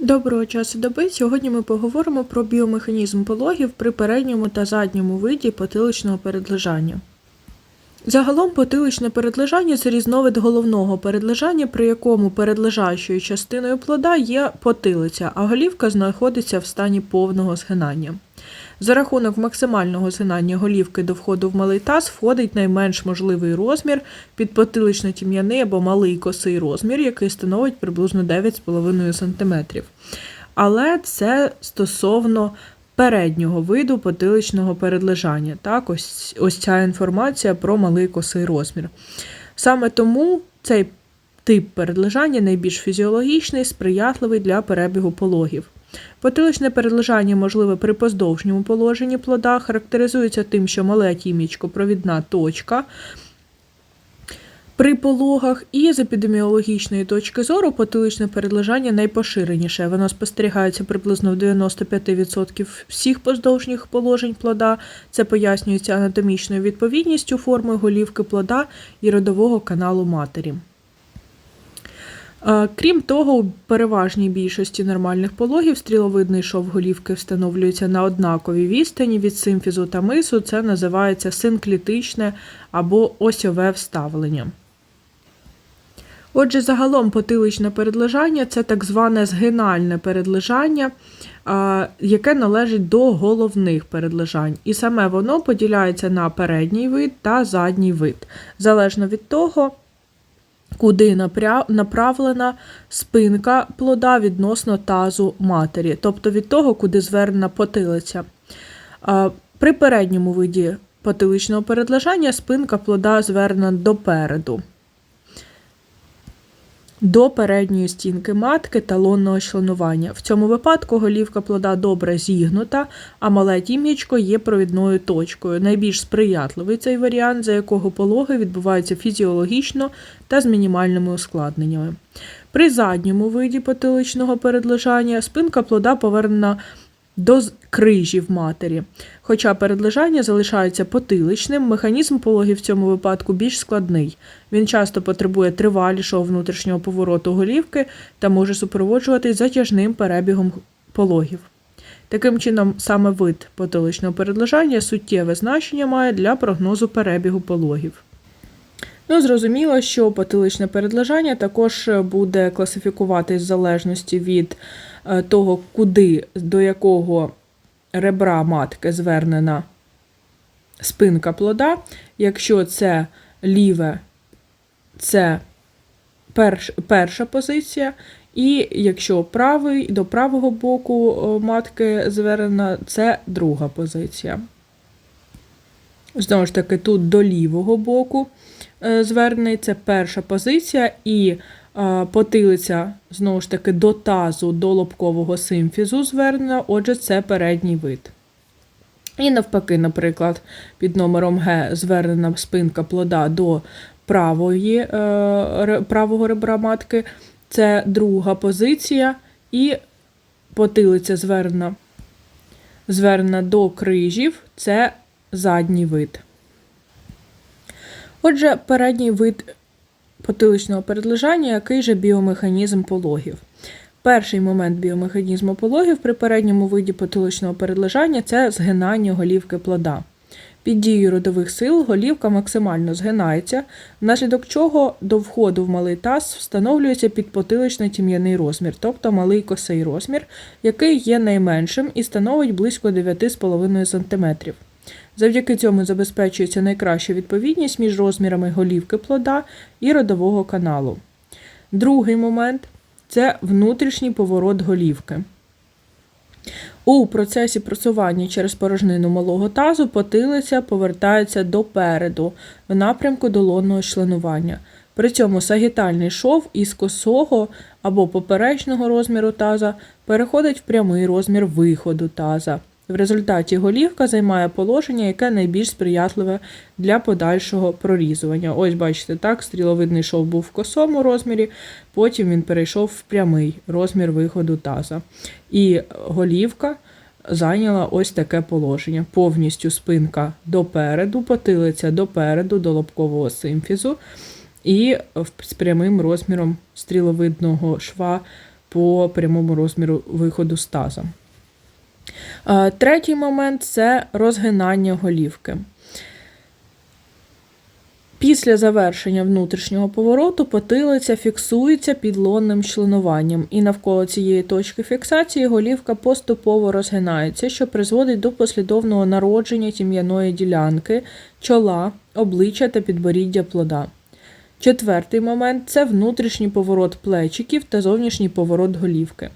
Доброго часу доби. Сьогодні ми поговоримо про біомеханізм пологів при передньому та задньому виді потиличного передлежання. Загалом потиличне передлежання це різновид головного передлежання, при якому передлежащою частиною плода є потилиця, а голівка знаходиться в стані повного згинання. За рахунок максимального згинання голівки до входу в малий таз входить найменш можливий розмір підпотилично-тім'яний або малий косий розмір, який становить приблизно 9,5 см. Але це стосовно переднього виду потиличного передлежання. Так, ось, ось ця інформація про малий косий розмір. Саме тому цей тип передлежання найбільш фізіологічний, сприятливий для перебігу пологів. Потиличне передлежання можливе при поздовжньому положенні плода, характеризується тим, що мале тім'ячко провідна точка при пологах, і з епідеміологічної точки зору потиличне передлежання найпоширеніше. Воно спостерігається приблизно в 95% всіх поздовжніх положень плода. Це пояснюється анатомічною відповідністю форми голівки плода і родового каналу матері. Крім того, у переважній більшості нормальних пологів стріловидний шов голівки встановлюється на однаковій відстані від симфізу та мису. Це називається синклітичне або осьове вставлення. Отже, загалом потиличне передлежання це так зване згинальне передлежання, яке належить до головних передлежань. І саме воно поділяється на передній вид та задній вид, залежно від того, куди направлена спинка плода відносно тазу матері, тобто від того, куди звернена потилиця. При передньому виді потиличного передлежання спинка плода звернена допереду. До передньої стінки матки талонного членування. В цьому випадку голівка плода добре зігнута, а мале тім'ячко є провідною точкою. Найбільш сприятливий цей варіант, за якого пологи відбуваються фізіологічно та з мінімальними ускладненнями. При задньому виді потиличного передлежання спинка плода повернена до крижів матері. Хоча передлежання залишається потиличним, механізм пологів в цьому випадку більш складний. Він часто потребує тривалішого внутрішнього повороту голівки та може супроводжуватись затяжним перебігом пологів. Таким чином, саме вид потиличного передлежання суттєве значення має для прогнозу перебігу пологів. Ну, зрозуміло, що потиличне передлежання також буде класифікуватись в залежності від того, куди до якого ребра матки звернена спинка плода. Якщо це ліве, це перш, перша позиція, і якщо правий до правого боку матки звернена, це друга позиція. Знову ж таки, тут до лівого боку е, звернений це перша позиція, і е, потилиця, знову ж таки, до тазу, до лобкового симфізу звернена, отже, це передній вид. І навпаки, наприклад, під номером Г звернена спинка плода до правої, е, правого ребра матки, це друга позиція, і потилиця звернена, звернена до крижів, це задній вид. Отже, передній вид потиличного передлежання, який же біомеханізм пологів. Перший момент біомеханізму пологів при передньому виді потиличного передлежання це згинання голівки плода. Під дією родових сил голівка максимально згинається, внаслідок чого до входу в малий таз встановлюється підпотиличний тім'яний розмір, тобто малий косий розмір, який є найменшим і становить близько 9,5 см. Завдяки цьому забезпечується найкраща відповідність між розмірами голівки плода і родового каналу. Другий момент це внутрішній поворот голівки. У процесі просування через порожнину малого тазу потилиця повертається допереду в напрямку долонного членування. При цьому сагітальний шов із косого або поперечного розміру таза переходить в прямий розмір виходу таза. В результаті голівка займає положення, яке найбільш сприятливе для подальшого прорізування. Ось бачите, так, стріловидний шов був в косому розмірі, потім він перейшов в прямий розмір виходу таза. І голівка зайняла ось таке положення. Повністю спинка допереду, потилиця допереду до лобкового симфізу, і з прямим розміром стріловидного шва по прямому розміру виходу з таза. Е, Третій момент це розгинання голівки. Після завершення внутрішнього повороту потилиця фіксується підлонним членуванням, і навколо цієї точки фіксації голівка поступово розгинається, що призводить до послідовного народження тім'яної ділянки, чола, обличчя та підборіддя плода. Четвертий момент це внутрішній поворот плечиків та зовнішній поворот голівки.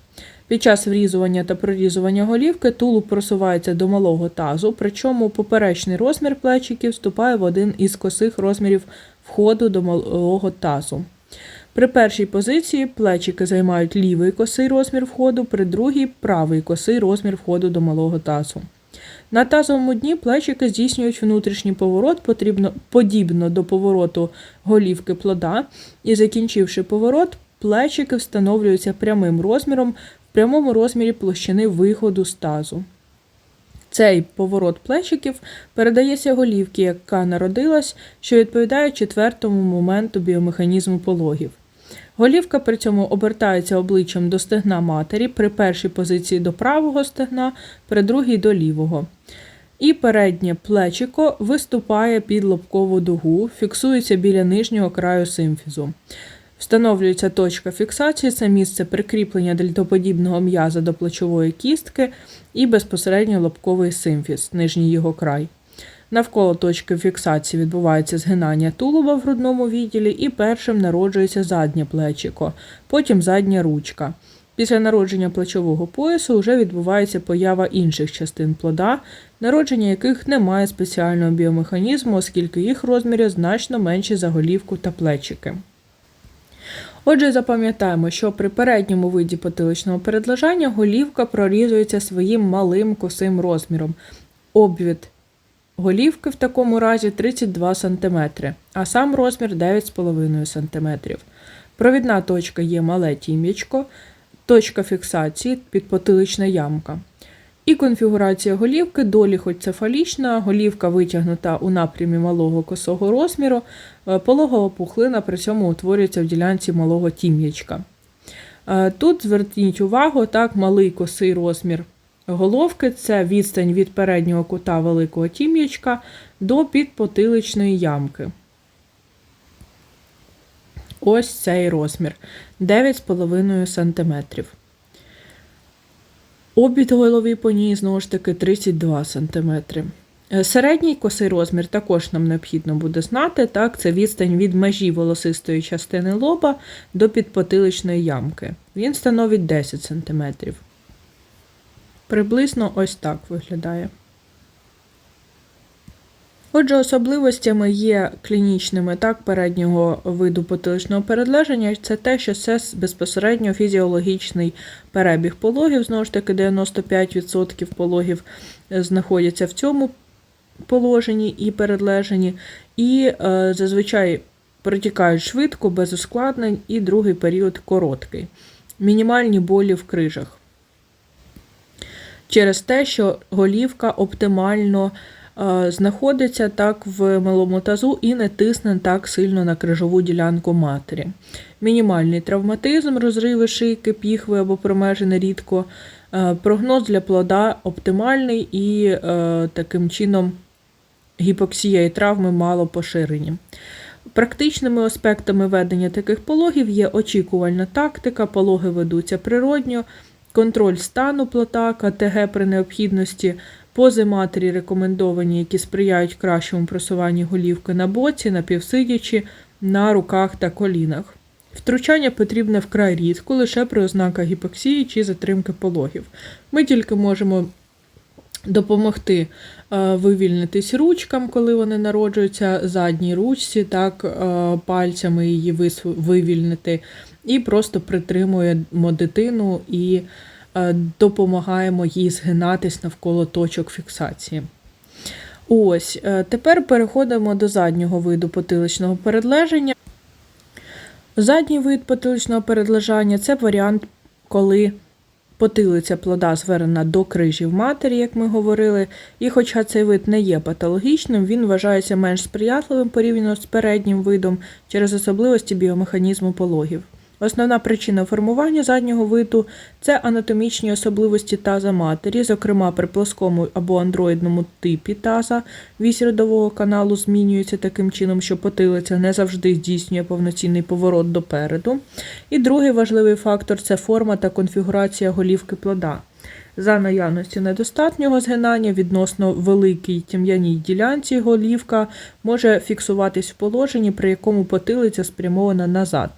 Під час врізування та прорізування голівки тулуб просувається до малого тазу, причому поперечний розмір плечиків вступає в один із косих розмірів входу до малого тазу. При першій позиції плечики займають лівий косий розмір входу, при другій правий косий розмір входу до малого тазу. На тазовому дні плечики здійснюють внутрішній поворот потрібно, подібно до повороту голівки плода, і закінчивши поворот, плечики встановлюються прямим розміром в прямому розмірі площини виходу з тазу. Цей поворот плечиків передається голівці, яка народилась, що відповідає четвертому моменту біомеханізму пологів. Голівка при цьому обертається обличчям до стегна матері при першій позиції до правого стегна, при другій до лівого. І переднє плечико виступає під лобкову дугу, фіксується біля нижнього краю симфізу. Встановлюється точка фіксації, це місце прикріплення дельтоподібного м'яза до плечової кістки і безпосередньо лобковий симфіз, нижній його край. Навколо точки фіксації відбувається згинання тулуба в грудному відділі і першим народжується заднє плечико, потім задня ручка. Після народження плечового поясу вже відбувається поява інших частин плода, народження яких не має спеціального біомеханізму, оскільки їх розміри значно менші за голівку та плечики. Отже, запам'ятаємо, що при передньому виді потиличного передлежання голівка прорізується своїм малим косим розміром. Обвід голівки в такому разі 32 см, а сам розмір 9,5 см. Провідна точка є мале тім'ячко, точка фіксації підпотилична ямка. І конфігурація голівки долі хоч цефалічна, голівка витягнута у напрямі малого косого розміру, е, пологова пухлина при цьому утворюється в ділянці малого тім'ячка. Е, Тут зверніть увагу, так, малий косий розмір головки це відстань від переднього кута великого тім'ячка до підпотиличної ямки. Ось цей розмір 9,5 см. Обід голові по ній знову ж таки 32 см. Середній косий розмір також нам необхідно буде знати. Так, Це відстань від межі волосистої частини лоба до підпотиличної ямки. Він становить 10 см. Приблизно ось так виглядає. Отже, особливостями є клінічними так переднього виду потиличного передлеження, це те, що це безпосередньо фізіологічний перебіг пологів. Знову ж таки, 95% пологів е, знаходяться в цьому положенні і передлеженні, і е, зазвичай протікають швидко, без ускладнень, і другий період короткий. Мінімальні болі в крижах. Через те, що голівка оптимально знаходиться так в малому тазу і не тисне так сильно на крижову ділянку матері. Мінімальний травматизм, розриви шийки, піхви або промежини рідко. Е, Прогноз для плода оптимальний і е, таким чином гіпоксія і травми мало поширені. Практичними аспектами ведення таких пологів є очікувальна тактика, пологи ведуться природньо, контроль стану плота, КТГ при необхідності, пози матері рекомендовані, які сприяють кращому просуванню голівки на боці, напівсидячи, на руках та колінах. Втручання потрібне вкрай рідко, лише при ознаках гіпоксії чи затримки пологів. Ми тільки можемо допомогти е, вивільнитись ручкам, коли вони народжуються, задній ручці, так, е, пальцями її вивільнити, і просто притримуємо дитину і допомагаємо їй згинатись навколо точок фіксації. Ось, е, тепер переходимо до заднього виду потиличного передлеження. Задній вид потиличного передлежання це варіант, коли потилиця плода звернена до крижів матері, як ми говорили, і хоча цей вид не є патологічним, він вважається менш сприятливим порівняно з переднім видом через особливості біомеханізму пологів. Основна причина формування заднього виду це анатомічні особливості таза матері, зокрема при плоскому або андроїдному типі таза. Вісь родового каналу змінюється таким чином, що потилиця не завжди здійснює повноцінний поворот допереду. І другий важливий фактор це форма та конфігурація голівки плода. За наявності недостатнього згинання відносно великій тім'яній ділянці голівка може фіксуватись в положенні, при якому потилиця спрямована назад.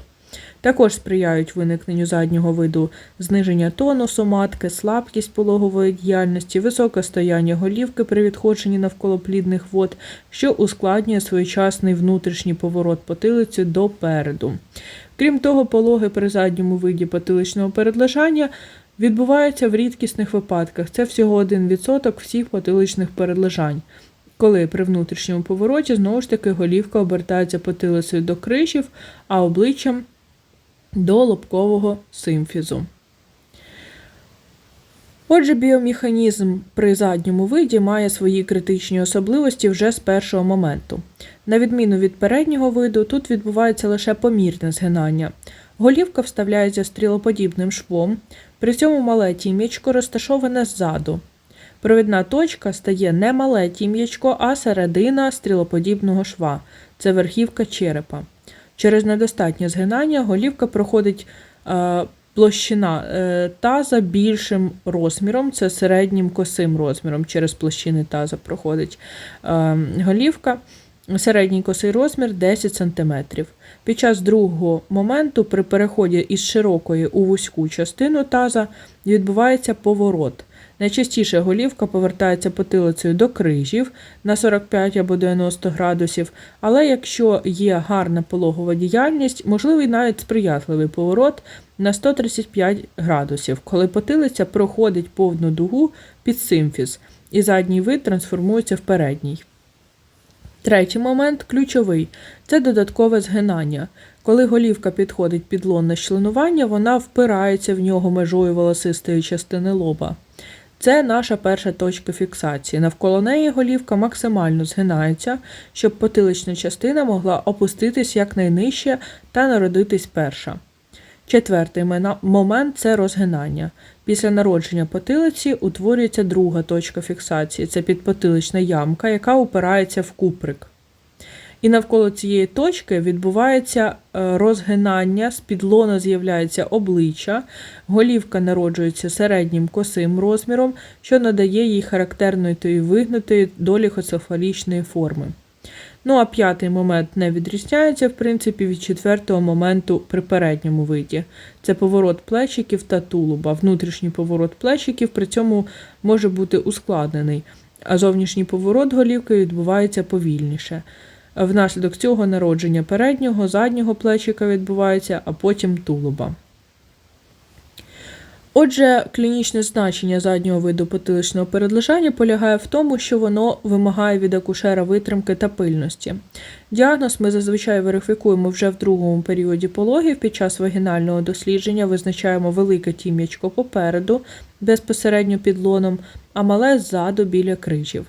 Також сприяють виникненню заднього виду зниження тонусу матки, слабкість пологової діяльності, високе стояння голівки при відходженні навколо плідних вод, що ускладнює своєчасний внутрішній поворот потилиці допереду. Крім того, пологи при задньому виді потиличного передлежання відбуваються в рідкісних випадках. Це всього 1% всіх потиличних передлежань. Коли при внутрішньому повороті знову ж таки голівка обертається потилицею до кришів, а обличчям до лобкового симфізу. Отже, біомеханізм при задньому виді має свої критичні особливості вже з першого моменту. На відміну від переднього виду, тут відбувається лише помірне згинання. Голівка вставляється стрілоподібним швом, при цьому мале тім'ячко розташоване ззаду. Провідна точка стає не мале тім'ячко, а середина стрілоподібного шва це верхівка черепа. Через недостатнє згинання голівка проходить е, площина е, таза більшим розміром, це середнім косим розміром. Через площини таза проходить е, голівка. Середній косий розмір 10 см. Під час другого моменту при переході із широкої у вузьку частину таза відбувається поворот. Найчастіше голівка повертається потилицею до крижів на 45 або 90 градусів, але якщо є гарна пологова діяльність, можливий навіть сприятливий поворот на 135 градусів, коли потилиця проходить повну дугу під симфіз, і задній вид трансформується в передній. Третій момент ключовий це додаткове згинання. Коли голівка підходить під лонне членування, вона впирається в нього межою волосистої частини лоба. Це наша перша точка фіксації. Навколо неї голівка максимально згинається, щоб потилична частина могла опуститись якнайнижче та народитись перша. Четвертий момент це розгинання. Після народження потилиці утворюється друга точка фіксації це підпотилична ямка, яка упирається в куприк. І навколо цієї точки відбувається е, розгинання, з підлона з'являється обличчя, голівка народжується середнім косим розміром, що надає їй характерної тої вигнутої доліхоцефалічної форми. Ну а п'ятий момент не відрізняється, в принципі, від четвертого моменту при передньому виді. Це поворот плечиків та тулуба. Внутрішній поворот плечиків при цьому може бути ускладнений, а зовнішній поворот голівки відбувається повільніше. Внаслідок цього народження переднього, заднього плечика відбувається, а потім тулуба. Отже, клінічне значення заднього виду потиличного передлежання полягає в тому, що воно вимагає від акушера витримки та пильності. Діагноз ми зазвичай верифікуємо вже в другому періоді пологів. Під час вагінального дослідження визначаємо велике тім'ячко попереду, безпосередньо під лоном, а мале ззаду біля крижів.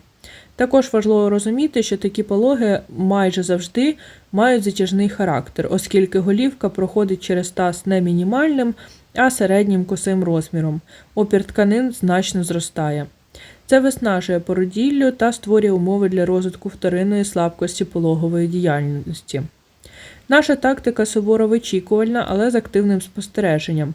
Також важливо розуміти, що такі пологи майже завжди мають затяжний характер, оскільки голівка проходить через таз не мінімальним, а середнім косим розміром. Опір тканин значно зростає. Це виснажує породіллю та створює умови для розвитку вторинної слабкості пологової діяльності. Наша тактика суворо вичікувальна, але з активним спостереженням.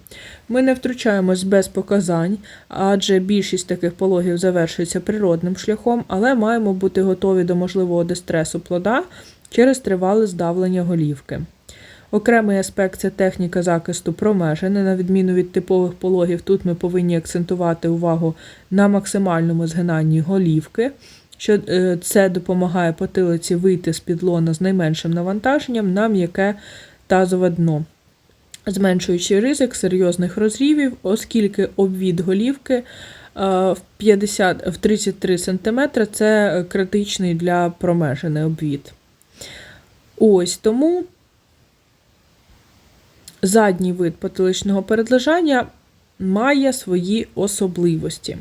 Ми не втручаємось без показань, адже більшість таких пологів завершується природним шляхом, але маємо бути готові до можливого дистресу плода через тривале здавлення голівки. Окремий аспект це техніка захисту промежини. На відміну від типових пологів, тут ми повинні акцентувати увагу на максимальному згинанні голівки, що е, це допомагає потилиці вийти з підлона з найменшим навантаженням на м'яке тазове дно, зменшуючи ризик серйозних розрівів, оскільки обвід голівки е, в 50, в 33 см це критичний для промежини обвід. Ось тому задній вид потиличного передлежання має свої особливості.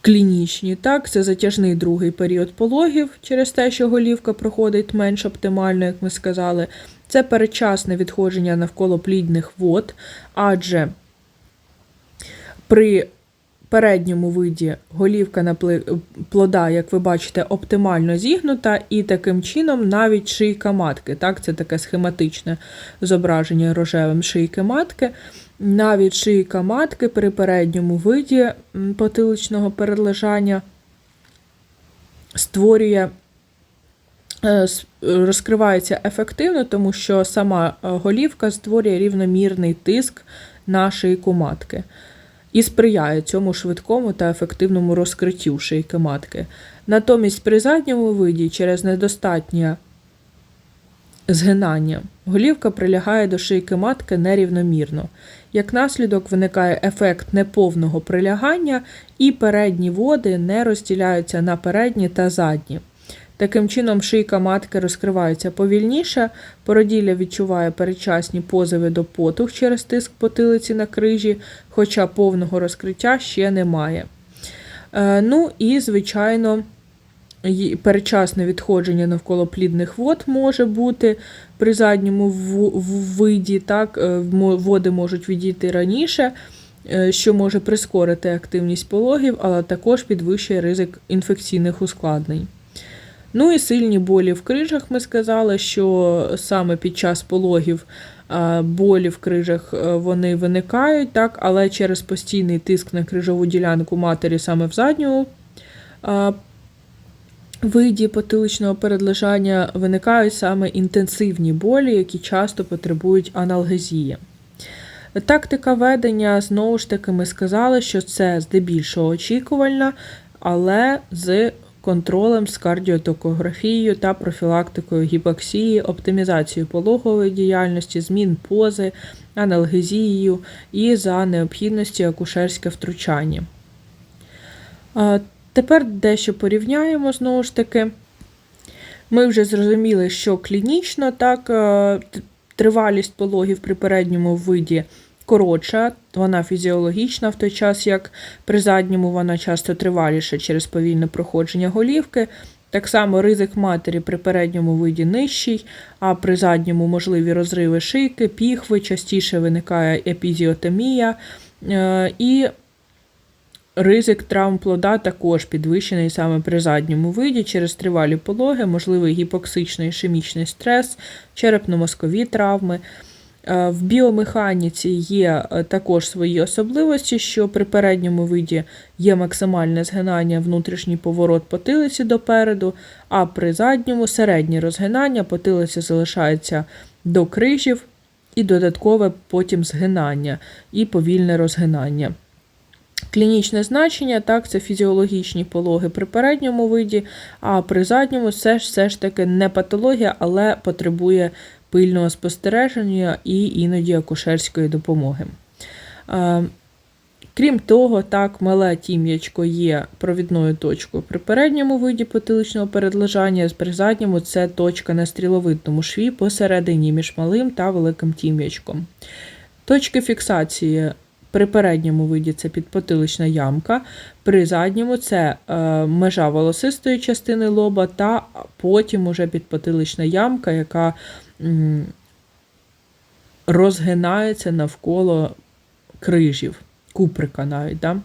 Клінічні, так, це затяжний другий період пологів через те, що голівка проходить менш оптимально, як ми сказали. Це передчасне відходження навколо плідних вод, адже при передньому виді голівка напли- плода, як ви бачите, оптимально зігнута, і таким чином навіть шийка матки. Так, це таке схематичне зображення рожевим шийки матки. Навіть шийка матки при передньому виді потиличного перележання створює е, розкривається ефективно, тому що сама е, голівка створює рівномірний тиск на шийку матки і сприяє цьому швидкому та ефективному розкриттю шийки матки. Натомість при задньому виді через недостатнє згинання голівка прилягає до шийки матки нерівномірно. Як наслідок виникає ефект неповного прилягання, і передні води не розділяються на передні та задні. Таким чином, шийка матки розкривається повільніше, породілля відчуває передчасні позови до потух через тиск потилиці на крижі, хоча повного розкриття ще немає. Е, ну і, звичайно, передчасне відходження навколо плідних вод може бути при задньому виді, так, е, води можуть відійти раніше, е, що може прискорити активність пологів, але також підвищує ризик інфекційних ускладнень. Ну і сильні болі в крижах ми сказали, що саме під час пологів болі в крижах е, вони виникають, так, але через постійний тиск на крижову ділянку матері саме в задньому виді потиличного передлежання виникають саме інтенсивні болі, які часто потребують аналгезії. Тактика ведення, знову ж таки, ми сказали, що це здебільшого очікувальна, але з контролем з кардіотокографією та профілактикою гіпоксії, оптимізацією пологової діяльності, змін пози, аналгезією і за необхідності акушерське втручання. Тепер дещо порівняємо знову ж таки. Ми вже зрозуміли, що клінічно так, е, тривалість пологів при передньому виді коротша, вона фізіологічна, в той час як при задньому вона часто триваліша через повільне проходження голівки. Так само ризик матері при передньому виді нижчий, а при задньому можливі розриви шийки, піхви, частіше виникає епізіотомія. е, І Ризик травм плода також підвищений саме при задньому виді через тривалі пологи, можливий гіпоксичний ішемічний стрес, черепно-мозкові травми. Е, В біомеханіці є е, також свої особливості, що при передньому виді є максимальне згинання, внутрішній поворот потилиці допереду, а при задньому середнє розгинання, потилиця залишається до крижів і додаткове потім згинання і повільне розгинання. Клінічне значення, так, це фізіологічні пологи при передньому виді, а при задньому це все ж таки не патологія, але потребує пильного спостереження і іноді акушерської допомоги. Е, Крім того, так, мале тім'ячко є провідною точкою при передньому виді потиличного передлежання, при задньому це точка на стріловидному шві посередині між малим та великим тім'ячком. Точки фіксації при передньому виді це підпотилична ямка, при задньому це е, межа волосистої частини лоба, та потім уже підпотилична ямка, яка розгинається навколо крижів, куприка навіть. Да?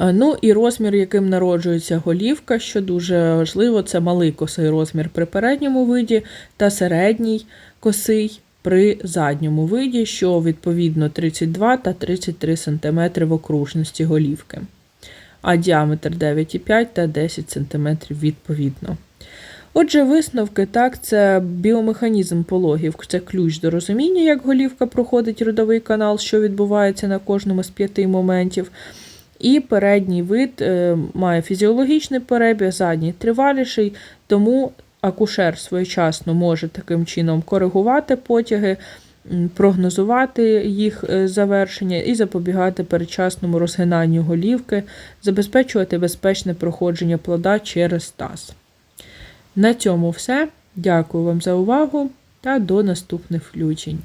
Е, Ну і розмір, яким народжується голівка, що дуже важливо, це малий косий розмір при передньому виді та середній косий при задньому виді, що відповідно 32 та 33 см в окружності голівки, а діаметр 9,5 та 10 см відповідно. Отже, висновки, так, це біомеханізм пологів, це ключ до розуміння, як голівка проходить родовий канал, що відбувається на кожному з п'яти моментів. І передній вид е, має фізіологічний перебіг, задній триваліший, тому акушер своєчасно може таким чином коригувати потяги, прогнозувати їх е, завершення і запобігати передчасному розгинанню голівки, забезпечувати безпечне проходження плода через таз. На цьому все. Дякую вам за увагу та до наступних включень.